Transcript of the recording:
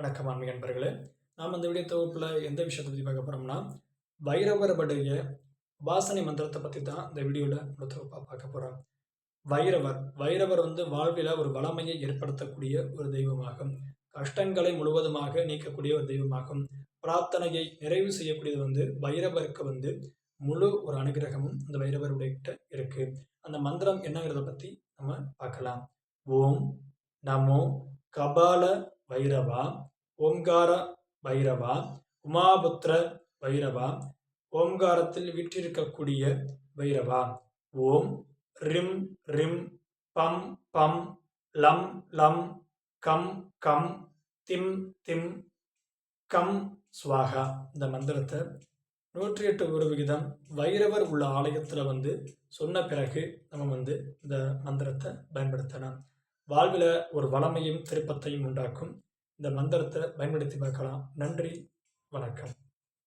வணக்கம் ஆன்மீக நண்பர்களே. நாம் இந்த வீடியோ தொகுப்பில் எந்த விஷயத்தை பற்றி பார்க்க போகிறோம்னா வைரவரபடைய வாசனை மந்திரத்தை பற்றி தான் இந்த வீடியோவில் நம்ம தொகுப்பாக பார்க்க போகிறோம் வைரவர் வைரவர் வந்து வாழ்வில் ஒரு வளமையை ஏற்படுத்தக்கூடிய ஒரு தெய்வமாகும். கஷ்டங்களை முழுவதுமாக நீக்கக்கூடிய ஒரு தெய்வமாகும். பிரார்த்தனையை நிறைவு செய்யக்கூடியது வந்து வைரவருக்கு வந்து முழு ஒரு அனுகிரகமும் அந்த வைரவருடைய கிட்ட இருக்கு. அந்த மந்திரம் என்னங்கிறத பற்றி நம்ம பார்க்கலாம். ஓம் நமோ கபால வைரவா ஓம்கார வைரவா உமாபுத்திர வைரவா ஓம்காரத்தில் விற்றிருக்கக்கூடிய வைரவா ஓம் ரிம் ரிம் பம் பம் லம் லம் கம் கம் திம் திம் கம் ஸ்வாகா இந்த மந்திரத்தை நூற்றி எட்டு ஒரு விகிதம் வைரவர் உள்ள ஆலயத்தில் வந்து சொன்ன பிறகு நம்ம வந்து இந்த மந்திரத்தை பயன்படுத்தலாம். வாழ்வில் ஒரு வளமையும் திருப்பத்தையும் உண்டாக்கும். இந்த மந்திரத்தை பயன்படுத்தி பார்க்கலாம். நன்றி. வணக்கம்.